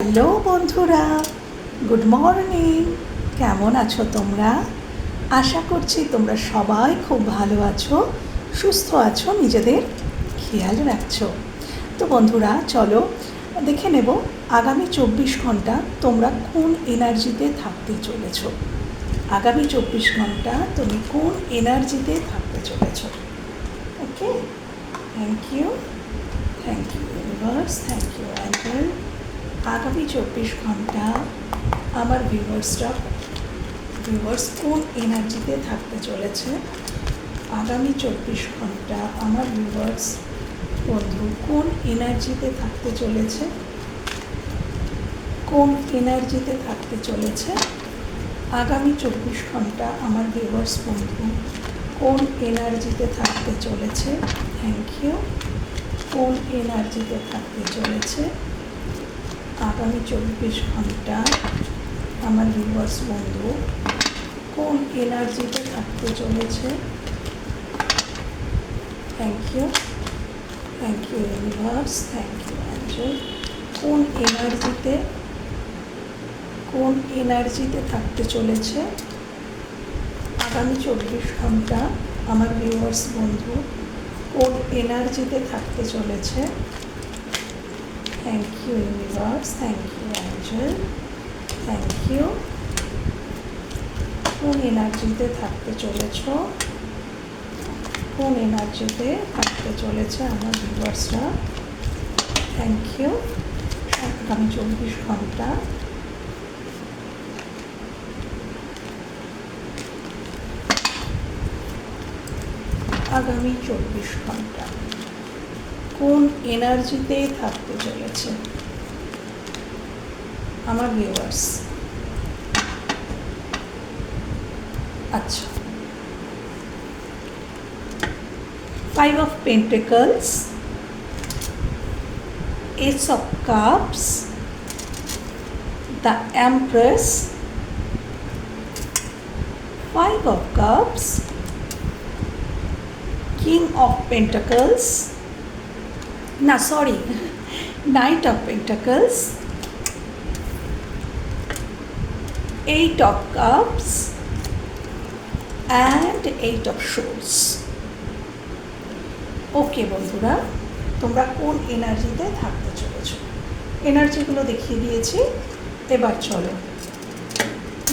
Hello বন্ধুরা, good morning. কেমন আছো তোমরা? আশা করছি তোমরা সবাই খুব ভালো আছো, সুস্থ আছো, নিজেদের খেয়াল রাখছো। তো বন্ধুরা, চলো দেখে নেব আগামী চব্বিশ ঘণ্টা তোমরা কোন এনার্জিতে থাকতে চলেছ। আগামী চব্বিশ ঘণ্টা তুমি কোন এনার্জিতে থাকতে চলেছ। Okay? Thank you thank you universe thank you angel আগামী চব্বিশ ঘণ্টা আমার ভিউয়ার্সরা ভিউয়ার্স কোন এনার্জিতে থাকতে চলেছে? আগামী চব্বিশ ঘণ্টা আমার ভিউয়ার্স বন্ধু, কোন এনার্জিতে থাকতে চলেছে? কোন এনার্জিতে থাকতে চলেছে? আগামী চব্বিশ ঘণ্টা আমার ভিউয়ার্স বন্ধু, কোন এনার্জিতে থাকতে চলেছে? থ্যাংক ইউ কোন এনার্জিতে থাকতে চলেছে? আগামী চব্বিশ ঘণ্টা আমার ভিউয়ার্স বন্ধু, কোন এনার্জিতে থাকতে চলেছে? Thank you thank you universe thank you angel কোন এনার্জিতে কোন এনার্জিতে থাকতে চলেছে? আগামী চব্বিশ ঘণ্টা আমার ভিউয়ার্স বন্ধু, কোন এনার্জিতে থাকতে চলেছে? Thank you universe thank you angel thank you কোন এনার্জিতে থাকতে চলেছ? কোন এনার্জিতে থাকতে চলেছে আমার ভিউয়ার্সরা থ্যাংক ইউ আগামী চব্বিশ ঘণ্টা। আগামী চব্বিশ ঘণ্টা। কোন এনার্জিতে থাকতে চলেছে? আমার ভিউয়ার্স আচ্ছা। Five of pentacles ace of cups the empress five of cups king of pentacles না sorry knight of pentacles eight of cups and eight of swords okay বন্ধুরা, তোমরা কোন এনার্জিতে থাকতে চলেছ? এনার্জিগুলো দেখিয়ে দিয়েছি। এবার চলো,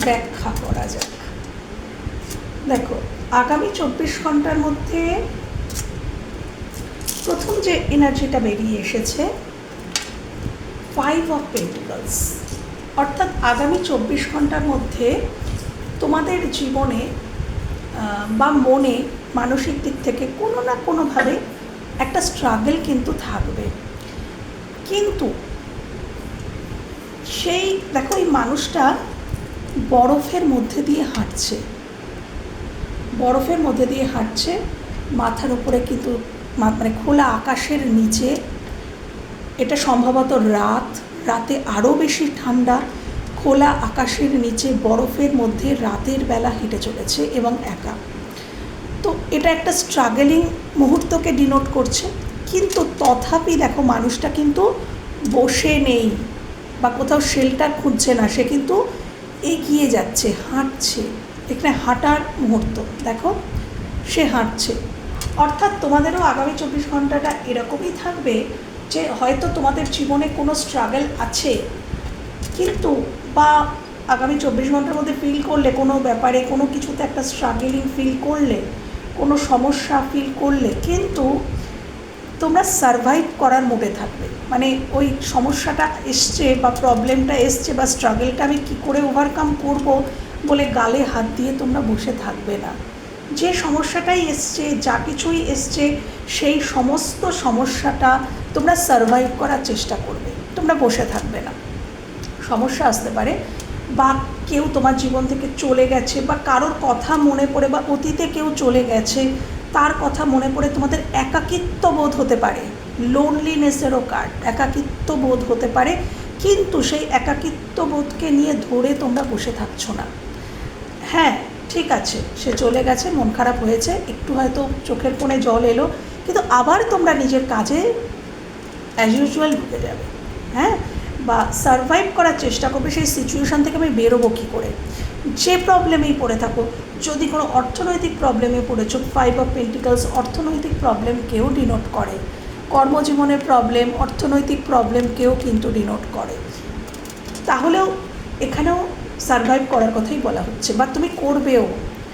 ব্যাখ্যা করা যাক। দেখো, আগামী চব্বিশ ঘণ্টার মধ্যে প্রথম যে এনার্জিটা বেরিয়ে এসেছে ফাইভ অফ পেন্টিকলস অর্থাৎ আগামী চব্বিশ ঘণ্টার মধ্যে তোমাদের জীবনে বা মনে, মানসিক দিক থেকে কোনো না কোনোভাবে একটা স্ট্রাগল কিন্তু থাকবে। কিন্তু সেই, দেখো এই মানুষটা বরফের মধ্যে দিয়ে হাঁটছে। বরফের মধ্যে দিয়ে হাঁটছে, মাথার উপরে কিন্তু মানে খোলা আকাশের নিচে। এটা সম্ভবত রাত। রাতে আরও বেশি ঠান্ডা। খোলা আকাশের নিচে বরফের মধ্যে রাতের বেলা হেঁটে চলেছে এবং একা। তো এটা একটা স্ট্রাগলিং মুহূর্তকে ডিনোট করছে। কিন্তু তথাপি দেখো, মানুষটা কিন্তু বসে নেই বা কোথাও শেল্টার খুঁজছে না। সে কিন্তু এগিয়ে যাচ্ছে, হাঁটছে। এখানে হাঁটার মুহূর্ত। দেখো, সে হাঁটছে। অর্থাৎ তোমাদেরও আগামী চব্বিশ ঘন্টাটা এরকমই থাকবে যে হয়তো তোমাদের জীবনে কোনো স্ট্রাগল আছে, কিন্তু বা আগামী চব্বিশ ঘণ্টার মধ্যে ফিল করলে, কোনো ব্যাপারে, কোনো কিছুতে একটা স্ট্রাগলিং ফিল করলে, কোনো সমস্যা ফিল করলে, কিন্তু তোমরা সারভাইভ করার মোডে থাকবে। মানে ওই সমস্যাটা এসছে বা প্রবলেমটা এসছে বা স্ট্রাগলটা আমি কী করে ওভারকাম করব বলে গালে হাত দিয়ে তোমরা বসে থাকবে না। যে সমস্যাটাই এসছে, যা কিছুই এসছে, সেই সমস্ত সমস্যাটা তোমরা সারভাইভ করার চেষ্টা করবে। তোমরা বসে থাকবে না। সমস্যা আসতে পারে বা কেউ তোমার জীবন থেকে চলে গেছে বা কারোর কথা মনে পড়ে বা অতীতে কেউ চলে গেছে, তার কথা মনে পড়ে তোমাদের একাকিত্ব বোধ হতে পারে। লোনলিনেসেরও কার্ড একাকিত্ব বোধ হতে পারে। কিন্তু সেই একাকিত্ব বোধকে নিয়ে ধরে তোমরা বসে থাকছো না। হ্যাঁ ঠিক আছে, সে চলে গেছে, মন খারাপ হয়েছে, একটু হয়তো চোখের কোণে জল এলো, কিন্তু আবার তোমরা নিজের কাজে অ্যাজ ইউজুয়াল ঢুকে যাবে হ্যাঁ? বা সারভাইভ করার চেষ্টা করবে, সেই সিচুয়েশান থেকে আমি বেরোবো কী করে? যে প্রবলেমেই পড়ে থাকো, যদি কোনো অর্থনৈতিক প্রবলেমে পড়েছো ফাইভ অফ পেন্টিকালস অর্থনৈতিক প্রবলেমকেও ডিনোট করে, কর্মজীবনের প্রবলেম অর্থনৈতিক প্রবলেমকেও কিন্তু ডিনোট করে। তাহলেও এখানেও সারভাইভ করার কথাই বলা হচ্ছে, বা তুমি করবেও।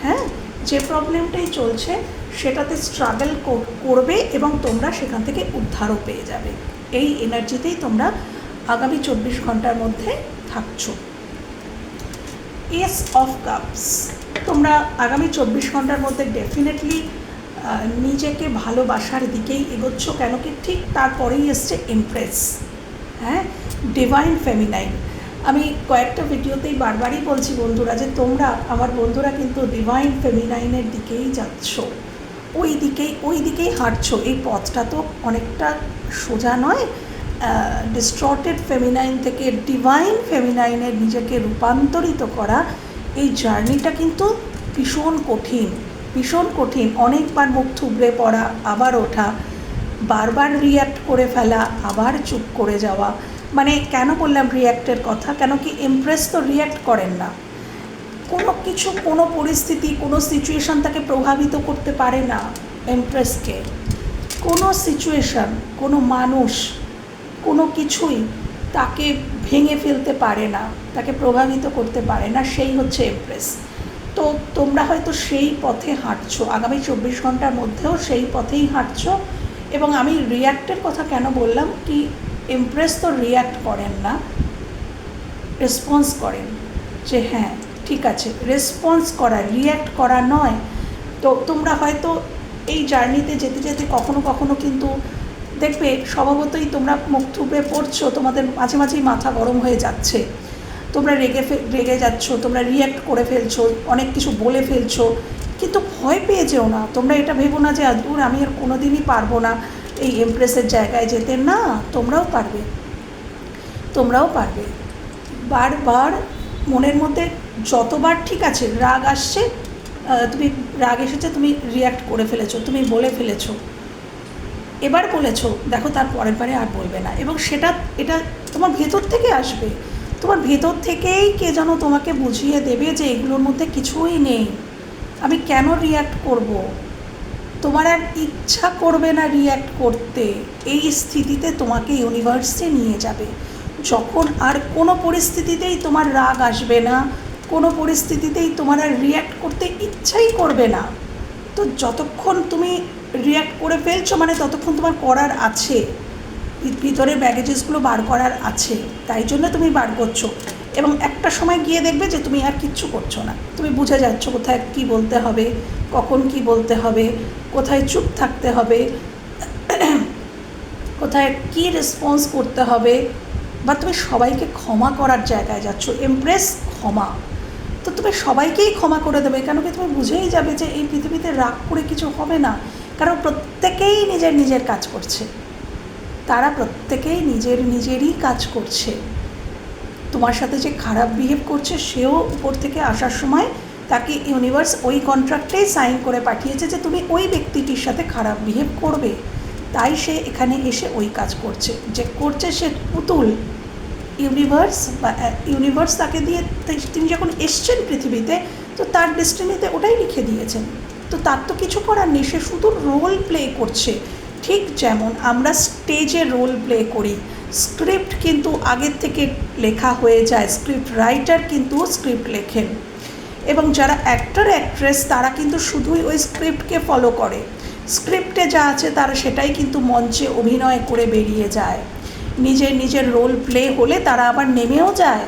হ্যাঁ? যে প্রবলেমটাই চলছে, সেটাতে স্ট্রাগল করবে এবং তোমরা সেখান থেকে উদ্ধারও পেয়ে যাবে। এই এনার্জিতেই তোমরা আগামী চব্বিশ ঘণ্টার মধ্যে থাকছো। এস অফ কাপস তোমরা আগামী চব্বিশ ঘণ্টার মধ্যে ডেফিনেটলি নিজেকে ভালোবাসার দিকেই এগোচ্ছ, কেন কি ঠিক তারপরেই এসছে ইমপ্রেস হ্যাঁ? ডিভাইন ফেমিনাইন আমি কয়েকটা ভিডিওতেই বারবারই বলছি বন্ধুরা যে তোমরা, আমার বন্ধুরা কিন্তু ডিভাইন ফেমিনাইনের দিকেই যাচ্ছ। ওই দিকেই ওই দিকেই হাঁটছো। এই পথটা তো অনেকটা সোজা নয় ডিস্ট্রটেড ফেমিনাইন থেকে ডিভাইন ফেমিনাইনে নিজেকে রূপান্তরিত করা। এই জার্নিটা কিন্তু ভীষণ কঠিন ভীষণ কঠিন। অনেকবার মুখ থুবড়ে পড়া, আবার ওঠা, বারবার রিয়্যাক্ট করে ফেলা, আবার চুপ করে যাওয়া। মানে কেন বললাম রিয়্যাক্টের কথা? কেন কি ইমপ্রেস তো রিয়্যাক্ট করেন না? কোনো কিছু, কোনো পরিস্থিতি, কোনো সিচুয়েশান তাকে প্রভাবিত করতে পারে না এমপ্রেসকে কোনো সিচুয়েশান কোনো মানুষ, কোনো কিছুই তাকে ভেঙে ফেলতে পারে না, তাকে প্রভাবিত করতে পারে না, সেই হচ্ছে এমপ্রেস তো তোমরা হয়তো সেই পথে হাঁটছো, আগামী চব্বিশ ঘণ্টার মধ্যেও সেই পথেই হাঁটছো, এবং আমি রিয়্যাক্টের কথা কেন বললাম? কি ইমপ্রেস তো রিয়্যাক্ট করেন না রেসপন্স করেন যে হ্যাঁ ঠিক আছে রেসপন্স করা রিয়্যাক্ট করা নয়। তো তোমরা হয়তো এই জার্নিতে যেতে যেতে কখনো কখনো কিন্তু দেখবে স্বভাবতই তোমরা মুখ থুবড়ে পড়ছো, তোমাদের মাঝে মাঝেই মাথা গরম হয়ে যাচ্ছে। তোমরা রেগে রেগে যাচ্ছ, তোমরা রিয়্যাক্ট করে ফেলছো, অনেক কিছু বলে ফেলছো, কিন্তু ভয় পেয়ে যেও না। তোমরা এটা ভেবো না যে দূর, আমি আর কোনো দিনই পারব না। এই এমপ্রেসের জায়গায় যেতে না, তোমরাও পারবে। তোমরাও পারবে। বারবার মনের মধ্যে যতবার ঠিক আছে, রাগ আসছে তুমি রাগ এসেছে, তুমি রিয়্যাক্ট করে ফেলেছো, তুমি বলে ফেলেছো। এবার বলেছ, দেখো তার পরের বারে আর বলবে না। এবং সেটা, এটা তোমার ভেতর থেকে আসবে। তোমার ভেতর থেকেই কে যেন তোমাকে বুঝিয়ে দেবে যে এগুলোর মধ্যে কিছুই নেই। আমি কেন রিয়্যাক্ট করব। তোমার আর ইচ্ছা করবে না রিয়্যাক্ট করতে। এই স্থিতিতে তোমাকে ইউনিভার্সে নিয়ে যাবে। যখন আর কোনো পরিস্থিতিতেই তোমার রাগ আসবে না, কোনো পরিস্থিতিতেই তোমার আর রিয়্যাক্ট করতে ইচ্ছাই করবে না। তো যতক্ষণ তুমি রিয়্যাক্ট করে ফেলছো মানে ততক্ষণ তোমার করার আছে। ভিতরে ব্যাগেজেসগুলো বার করার আছে। তাই জন্য তুমি বার করছ। এবং একটা সময় গিয়ে দেখবে যে তুমি আর কিচ্ছু করছ না। তুমি বুঝে যাচ্ছ কোথায় কি বলতে হবে, কখন কি বলতে হবে, কোথায় চুপ থাকতে হবে, কোথায় কি রেসপন্স করতে হবে, বা তুমি সবাইকে ক্ষমা করার জায়গায় যাচ্ছ। এমপ্রেস ক্ষমা। তো তুমি সবাইকেই ক্ষমা করে দেবে, কেন কি তুমি বুঝেই যাবে যে এই পৃথিবীতে রাগ করে কিছু হবে না। কারণ প্রত্যেকেই নিজের নিজের কাজ করছে। তারা প্রত্যেকেই নিজের নিজেরই কাজ করছে। তোমার সাথে যে খারাপ বিহেভ করছে, সেও উপর থেকে আসার সময় তাকে ইউনিভার্স ওই কন্ট্রাক্টেই সাইন করে পাঠিয়েছে যে তুমি ওই ব্যক্তিটির সাথে খারাপ বিহেভ করবে। তাই সে এখানে এসে ওই কাজ করছে। যে করছে সে পুতুল। ইউনিভার্স বা ইউনিভার্স তাকে দিয়ে তিনি যখন এসছেন পৃথিবীতে, তো তার ডেস্টিনিতে ওটাই লিখে দিয়েছেন। তো তার তো কিছু করার নেই, সে শুধু রোল প্লে করছে। ঠিক যেমন আমরা স্টেজে রোল প্লে করি। স্ক্রিপ্ট কিন্তু আগের থেকে লেখা হয়ে যায়। স্ক্রিপ্ট রাইটার কিন্তু স্ক্রিপ্ট লেখেন। এবং যারা অ্যাক্টর, অ্যাক্ট্রেস, তারা কিন্তু শুধুই ওই স্ক্রিপ্টকে ফলো করে। স্ক্রিপ্টে যা আছে তারা সেটাই কিন্তু মঞ্চে অভিনয় করে বেরিয়ে যায়। নিজের নিজের রোল প্লে হলে তারা আবার নেমেও যায়।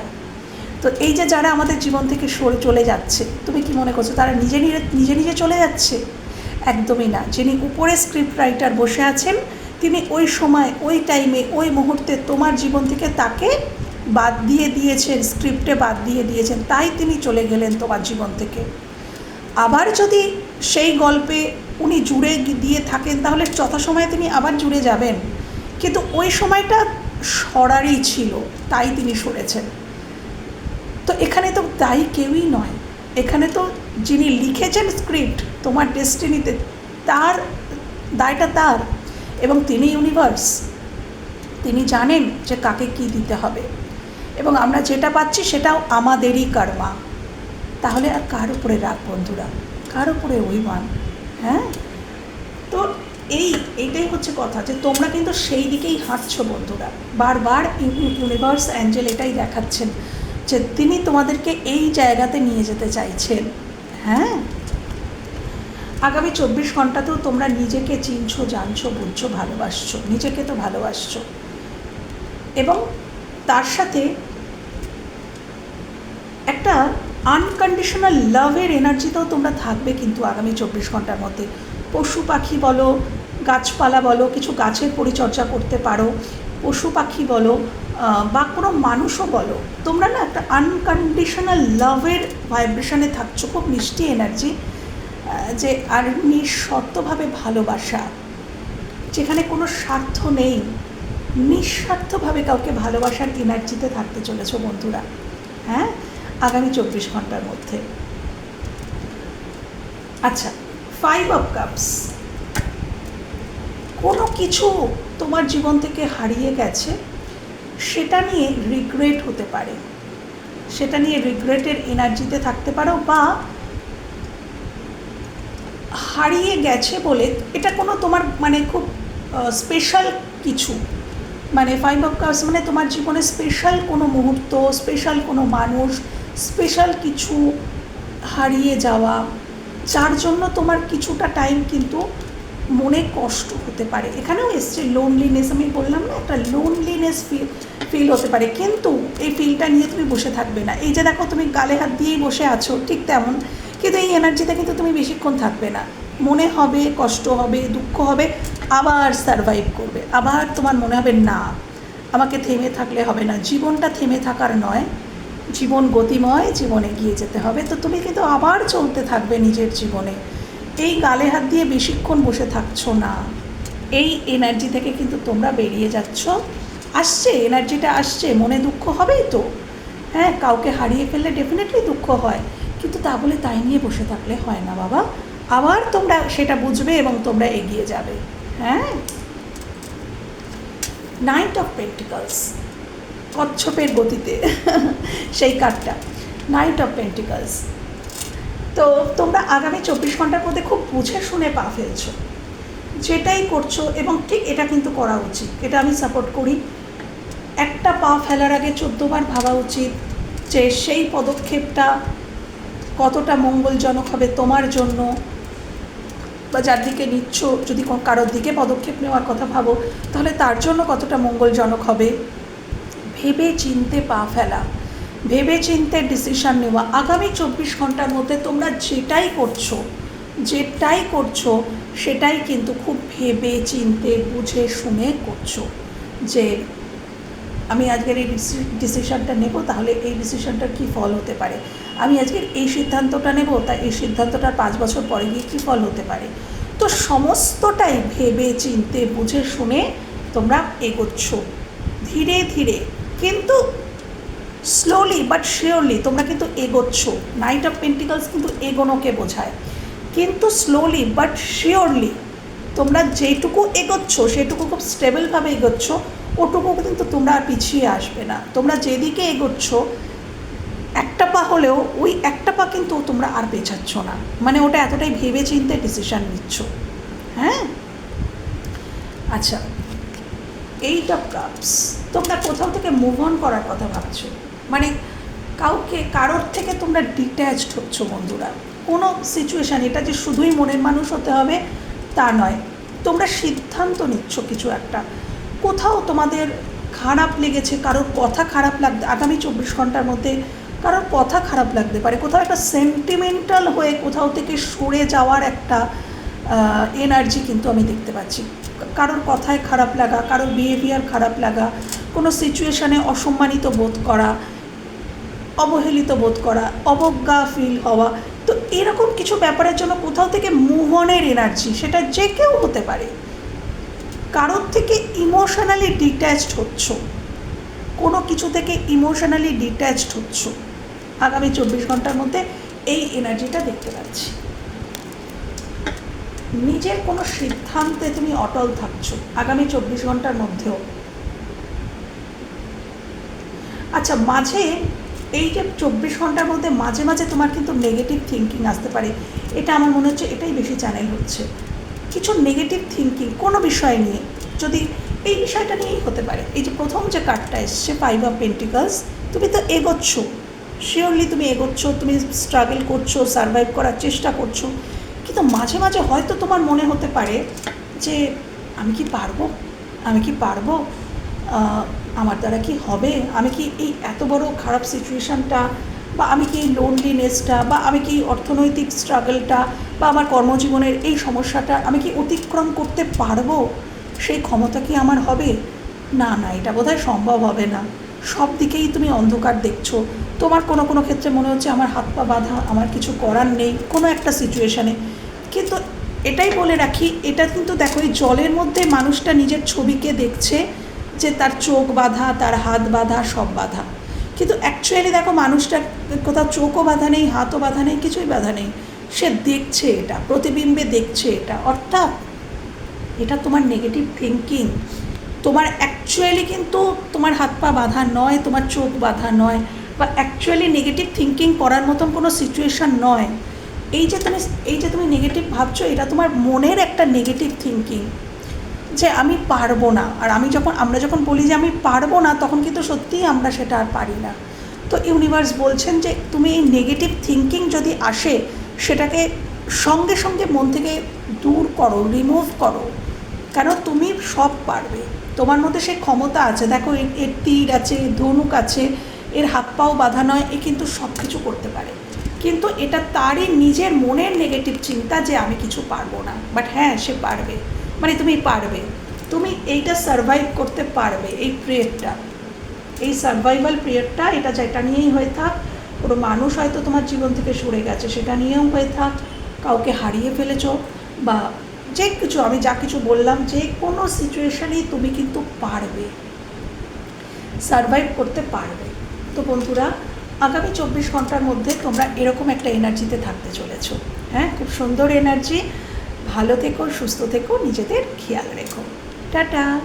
তো এই যে যারা আমাদের জীবন থেকে সরে চলে যাচ্ছে, তুমি কি মনে করছ তারা নিজে নিজে নিজে নিজে চলে যাচ্ছে? একদমই না। যিনি উপরে স্ক্রিপ্ট রাইটার বসে আছেন তিনি ওই সময়, ওই টাইমে ওই মুহূর্তে তোমার জীবন থেকে তাকে বাদ দিয়ে দিয়েছেন স্ক্রিপ্টে বাদ দিয়ে দিয়েছেন। তাই তিনি চলে গেলেন তোমার জীবন থেকে। আবার যদি সেই গল্পে উনি জুড়ে দিয়ে থাকেন, তাহলে যথাসময়ে তিনি আবার জুড়ে যাবেন। কিন্তু ওই সময়টা সরারই ছিল, তাই তিনি সরেছেন। তো এখানে তো দায়ী কেউই নয়। এখানে তো যিনি লিখেছেন স্ক্রিপ্ট তোমার ডেস্টিনিতে তার দায়টা তার। এবং তিনি ইউনিভার্স তিনি জানেন যে কাকে কি দিতে হবে। এবং আমরা যেটা পাচ্ছি সেটাও আমাদেরই কর্মা তাহলে আর কার উপরে রাগ বন্ধুরা? কার উপরে অভিমান? হ্যাঁ? তো এই এইটাই হচ্ছে কথা যে তোমরা কিন্তু সেই দিকেই হাঁটছো বন্ধুরা। বারবার ইউনিভার্স অ্যাঞ্জেল এটাই দেখাচ্ছেন যে তিনি তোমাদেরকে এই জায়গাতে নিয়ে যেতে চাইছেন। হ্যাঁ? আগামী চব্বিশ ঘন্টাতেও তোমরা নিজেকে চিনছো, জানছো, বুঝছ, ভালোবাসছো, নিজেকে তো ভালোবাসছো। এবং তার সাথে একটা আনকন্ডিশনাল লাভের এনার্জিতেও তোমরা থাকবে কিন্তু আগামী চব্বিশ ঘণ্টার মধ্যে। পশু পাখি বলো, গাছপালা বলো, কিছু গাছের পরিচর্যা করতে পারো, পশু পাখি বলো বা কোনো মানুষও বলো, তোমরা না একটা আনকন্ডিশনাল লাভের ভাইব্রেশনে থাকছো, খুব মিষ্টি এনার্জি যে আর নিঃশর্তভাবে ভালোবাসা, যেখানে কোনো স্বার্থ নেই, নিঃস্বার্থভাবে কাউকে ভালোবাসার এনার্জিতে থাকতে চলেছ বন্ধুরা হ্যাঁ? আগামী চব্বিশ ঘণ্টার মধ্যে। আচ্ছা ফাইভ অফ কাপস কোনো কিছু তোমার জীবন থেকে হারিয়ে গেছে, সেটা নিয়ে রিগ্রেট হতে পারে। সেটা নিয়ে রিগ্রেটের এনার্জিতে থাকতে পারো বা হারিয়ে গেছে বলে এটা কোনো তোমার মানে খুব স্পেশাল কিছু? মানে ফাইভ অফ কাপস মানে তোমার জীবনে স্পেশাল কোনো মুহূর্ত স্পেশাল কোনো মানুষ স্পেশাল কিছু হারিয়ে যাওয়া, যার জন্য তোমার কিছুটা টাইম কিন্তু মনে কষ্ট হতে পারে। এখানেও এসছে লোনলিনেস আমি বললাম না, একটা লোনলিনেস ফিল ফিল হতে পারে। কিন্তু এই ফিলটা নিয়ে তুমি বসে থাকবে না। এই যে দেখো, তুমি গালে হাত দিয়েই বসে আছো, ঠিক তেমন। কিন্তু এই এনার্জিতে কিন্তু তুমি বেশিক্ষণ থাকবে না। মনে হবে, কষ্ট হবে, দুঃখ হবে, আবার সারভাইভ করবে। আবার তোমার মনে হবে, না, আমাকে থেমে থাকলে হবে না। জীবনটা থেমে থাকার নয়, জীবন গতিময়, জীবনে এগিয়ে যেতে হবে। তো তুমি কিন্তু আবার চলতে থাকবে নিজের জীবনে। এই গালে হাত দিয়ে বেশিক্ষণ বসে থাকছো না। এই এনার্জি থেকে কিন্তু তোমরা বেরিয়ে যাচ্ছ। আসছে এনার্জিটা আসছে, মনে দুঃখ হবেই তো। হ্যাঁ কাউকে হারিয়ে ফেললে ডেফিনেটলি দুঃখ হয়। কিন্তু তা বলে তাই নিয়ে বসে থাকলে হয় না, বাবা। আবার তোমরা সেটা বুঝবে এবং তোমরা এগিয়ে যাবে। হ্যাঁ? নাইট অফ পেন্টিকলস কচ্ছপের গতিতে, সেই কার্ডটা নাইট অফ পেন্টিকলস তো তোমরা আগামী চব্বিশ ঘণ্টার মধ্যে খুব বুঝে শুনে পা ফেলছো। যেটাই করছ এবং ঠিক এটা কিন্তু করা উচিত। এটা আমি সাপোর্ট করি। একটা পা ফেলার আগে চোদ্দোবার ভাবা উচিত যে সেই পদক্ষেপটা কতটা মঙ্গলজনক হবে তোমার জন্য। বা যার দিকে নিচ্ছ, যদি কারোর দিকে পদক্ষেপ নেওয়ার কথা ভাবো, তাহলে তার জন্য কতটা মঙ্গলজনক হবে? ভেবে চিনতে পা ফেলা। ভেবে চিনতে ডিসিশন নেওয়া। আগামী চব্বিশ ঘণ্টার মধ্যে তোমরা যেটাই করছ যেটাই করছ, সেটাই কিন্তু খুব ভেবে চিনতে, বুঝে, শুনে করছ যে আমি আজকের এই ডিসিশনটা নেব, তাহলে এই ডিসিশনটার কী ফল হতে পারে? আমি আজকের এই সিদ্ধান্তটা নেব, তা এই সিদ্ধান্তটার পাঁচ বছর পরে গিয়ে কী ফল হতে পারে? তো সমস্তটাই ভেবে, চিনতে, বুঝে, শুনে তোমরা এগোচ্ছ। ধীরে ধীরে, কিন্তু স্লোলি বাট শিওরলি তোমরা কিন্তু এগোচ্ছ। নাইট অফ পেন্টিকলস কিন্তু এগোনোকে বোঝায়। কিন্তু স্লোলি বাট শিওরলি তোমরা যেটুকু এগোচ্ছ, সেটুকু খুব স্টেবলভাবে এগোচ্ছ ওটুকু কিন্তু তোমরা আর পিছিয়ে আসবে না। তোমরা যেদিকে এগোচ্ছ একটা পা হলেও ওই একটা পা কিন্তু তোমরা আর পেছাচ্ছ না। মানে ওটা এতটাই ভেবে চিনতে ডিসিশান নিচ্ছ। হ্যাঁ? আচ্ছা এইট কাপস তোমরা কোথাও থেকে মুভ অন করার কথা ভাবছ? মানে কাউকে, কারোর থেকে তোমরা ডিট্যাচড হচ্ছ বন্ধুরা। কোনো সিচুয়েশান এটা যে শুধুই মনের মানুষ হতে হবে, তা নয়। তোমরা সিদ্ধান্ত নিচ্ছ কিছু একটা। কোথাও তোমাদের খারাপ লেগেছে, কারোর কথা খারাপ লাগবে আগামী চব্বিশ ঘণ্টার মধ্যে কারোর কথা খারাপ লাগতে পারে। কোথাও একটা সেন্টিমেন্টাল হয়ে কোথাও থেকে সরে যাওয়ার একটা এনার্জি কিন্তু আমি দেখতে পাচ্ছি। কারোর কথায় খারাপ লাগা, কারোর বিহেভিয়ার খারাপ লাগা, কোনো সিচুয়েশানে অসম্মানিত বোধ করা, অবহেলিত বোধ করা, অবজ্ঞা ফিল হওয়া, তো এরকম কিছু ব্যাপারের জন্য কোথাও থেকে মুভনের এনার্জি সেটা যে কেউ হতে পারে। কারোর থেকে ইমোশনালি ডিট্যাচড হচ্ছ। কোনো কিছু থেকে ইমোশনালি ডিট্যাচড হচ্ছ। আগামী চব্বিশ ঘণ্টার মধ্যে এই এনার্জিটা দেখতে পাচ্ছি। নিজের কোনো সিদ্ধান্তে তুমি অটল থাকছো আগামী চব্বিশ ঘণ্টার মধ্যেও। আচ্ছা মাঝে এই যে চব্বিশ ঘণ্টার মধ্যে মাঝে মাঝে তোমার কিন্তু নেগেটিভ থিঙ্কিং আসতে পারে। এটা আমার মনে হচ্ছে এটাই বেশি চ্যানেল হচ্ছে। কিছু নেগেটিভ থিঙ্কিং কোনো বিষয় নিয়ে যদি এই বিষয়টা নিয়েই হতে পারে। এই যে প্রথম যে কার্ডটা এসছে ফাইভ অফ পেন্টিকালস তুমি তো এগোচ্ছ। শিওরলি তুমি এগোচ্ছ, তুমি স্ট্রাগল করছ সার্ভাইভ করার চেষ্টা করছ। কিন্তু মাঝে মাঝে হয়তো তোমার মনে হতে পারে যে, আমি কি পারব? আমি কি পারব? আমার দ্বারা কি হবে? আমি কি এই এত বড় খারাপ সিচুয়েশানটা বা আমি কি এই লোনলিনেসটা বা আমি কি অর্থনৈতিক স্ট্রাগলটা বা আমার কর্মজীবনের এই সমস্যাটা আমি কি অতিক্রম করতে পারব? সেই ক্ষমতা কি আমার হবে? না না, এটা বোধহয় সম্ভব হবে না। সব দিকেই তুমি অন্ধকার দেখছ। তোমার কোনো কোনো ক্ষেত্রে মনে হচ্ছে আমার হাত পা বাঁধা, আমার কিছু করার নেই, কোনো একটা সিচুয়েশানে কিন্তু এটাই বলে রাখি, এটা কিন্তু দেখো, এই জলের মধ্যে মানুষটা নিজের ছবিকে দেখছে যে তার চোখ বাঁধা, তার হাত বাঁধা, সব বাঁধা। কিন্তু অ্যাকচুয়ালি দেখো, মানুষটার কোথাও চোখও বাঁধা নেই, হাতও বাঁধা নেই, কিছুই বাঁধা নেই। সে দেখছে এটা, প্রতিবিম্বে দেখছে এটা। অর্থাৎ এটা তোমার নেগেটিভ থিঙ্কিং তোমার অ্যাকচুয়ালি কিন্তু তোমার হাত পা বাঁধা নয়, তোমার চোখ বাঁধা নয়। বা অ্যাকচুয়ালি নেগেটিভ থিঙ্কিং করার মতন কোনো সিচুয়েশান নয়। এই যে তুমি, এই যে তুমি নেগেটিভ ভাবছ, এটা তোমার মনের একটা নেগেটিভ থিঙ্কিং যে আমি পারব না। আর আমি যখন, আমরা যখন বলি যে আমি পারব না, তখন কিন্তু সত্যিই আমরা সেটা আর পারি না। তো ইউনিভার্স বলছেন যে তুমি এই নেগেটিভ থিঙ্কিং যদি আসে, সেটাকে সঙ্গে সঙ্গে মন থেকে দূর করো রিমুভ করো। কেন তুমি সব পারবে। তোমার মধ্যে সেই ক্ষমতা আছে। দেখো এর- তীর আছে, ধনুক আছে। এর হাত পাও বাধা নয়, এ কিন্তু সব কিছু করতে পারে। কিন্তু এটা তারই নিজের মনের নেগেটিভ চিন্তা যে আমি কিছু পারব না। বাট হ্যাঁ সে পারবে। মানে তুমি পারবে। তুমি এইটা সার্ভাইভ করতে পারবে, এই পিরিয়ডটা এই সার্ভাইভাল পিরিয়ডটা এটা যেটা নিয়েই হয়ে থাক, কোনো মানুষ হয়তো তোমার জীবন থেকে সরে গেছে, সেটা নিয়েও হয়ে থাক, কাউকে হারিয়ে ফেলেছো বা যে কিছু, আমি যা কিছু বললাম, যে কোনো সিচুয়েশানেই তুমি কিন্তু পারবে। সার্ভাইভ করতে পারবে। তো বন্ধুরা, আগামী চব্বিশ ঘণ্টার মধ্যে তোমরা এরকম একটা এনার্জিতে থাকতে চলেছো। হ্যাঁ খুব সুন্দর এনার্জি। ভালো থেকো, সুস্থ থেকো, নিজেদের খেয়াল রেখো। টাটা!